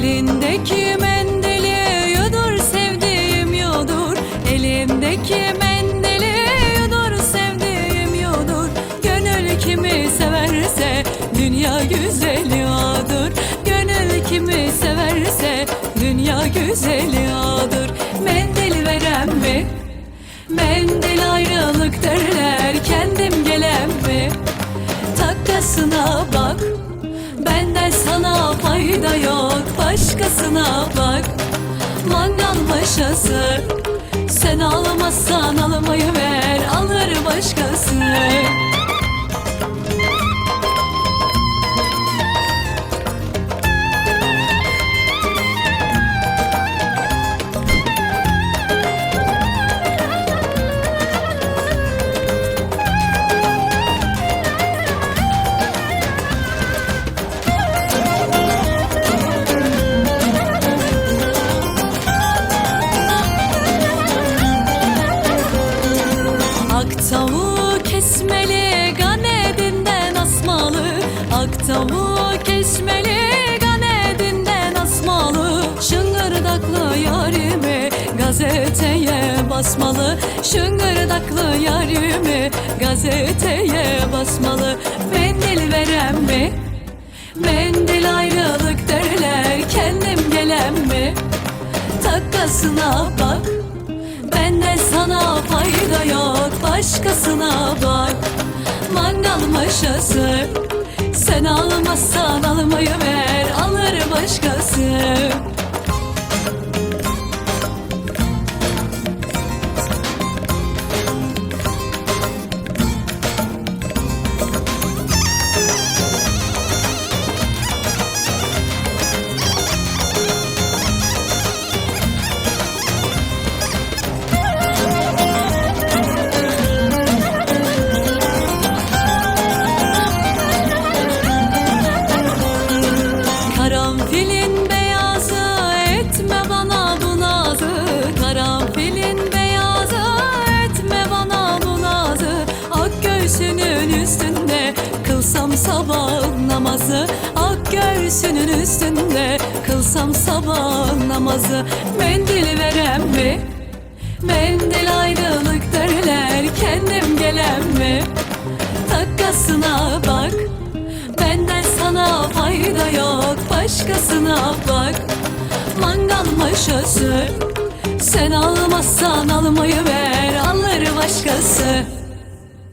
Elindeki mendili yudur sevdiğim yudur. Elimdeki mendili yudur sevdiğim yudur. Gönül kimi severse dünya güzeli odur. Gönül kimi severse dünya güzeli odur. Mendil veren mi? Mendil ayrılık derler kendim gelen mi? Takasına bak Benden sana fayda yok Başkasına bak. Mangal maşası Sen almazsan almayı ver Alır başkası Ak tavuğu kesmeli ganedinden asmalı Şıngırdaklı yarimi gazeteye basmalı Şıngırdaklı yarimi gazeteye basmalı Mendil veren mi? Mendil ayrılık derler kendim gelen mi? Takasına bak Benden sana fayda yok Başkasına bak Mangal maşası Sen almazsan almayı ver Alır başkası göğsünün üstünde kılsam sabah namazı Ak göğsünün üstünde kılsam sabah namazı Mendil veren mi? Mendil ayrılık derler kendim gelen mi? Takasına bak Benden sana fayda yok Başkasına bak Mangal maşası Sen almazsan almayı ver Alır başkası